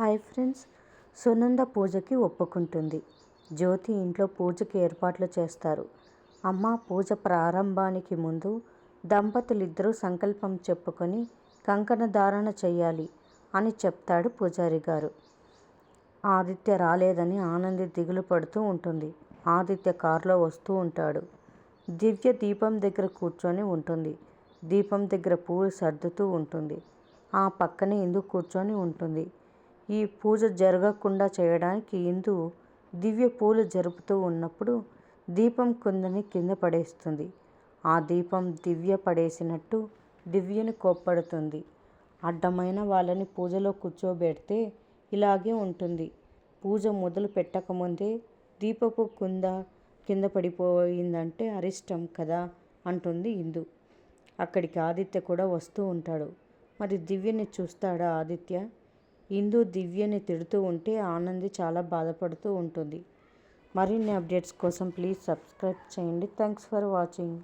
Hi friends. Sunanda పూజకి ఒప్పుకుంటుంది. జ్యోతి ఇంట్లో పూజకి ఏర్పాట్లు చేస్తారు. అమ్మ పూజ ప్రారంభానికి ముందు దంపతులిద్దరూ సంకల్పం చెప్పుకొని కంకణ ధారణ చేయాలి అని చెప్తాడు పూజారి గారు. ఆదిత్య రాలేదని ఆనంది దిగులు పడుతూ ఉంటుంది. ఆదిత్య కారులో వస్తూ ఉంటాడు. దివ్య దీపం దగ్గర కూర్చొని ఉంటుంది. దీపం దగ్గర పూలు సర్దుతూ ఉంటుంది. ఆ పక్కనే ఇందు కూర్చొని ఉంటుంది. ఈ పూజ జరగకుండా చేయడానికి ఇందు దివ్య పూలు జరుపుతూ ఉన్నప్పుడు దీపం కుందని కింద పడేస్తుంది. ఆ దీపం దివ్య పడేసినట్టు దివ్యని కోప్పడుతుంది. అడ్డమైన వాళ్ళని పూజలో కూర్చోబెడితే ఇలాగే ఉంటుంది. పూజ మొదలు పెట్టకముందే దీపపు కుంద కింద పడిపోయిందంటే అరిష్టం కదా అంటుంది ఇందు. అక్కడికి ఆదిత్య కూడా వస్తూ ఉంటాడు. మరి దివ్యని చూస్తాడా ఆదిత్య? ఇందు దివ్యని తిడుతూ ఉంటే ఆనంది చాలా బాధపడుతూ ఉంటుంది. మరిన్ని అప్డేట్స్ కోసం ప్లీజ్ సబ్స్క్రైబ్ చేయండి. Thanks for watching.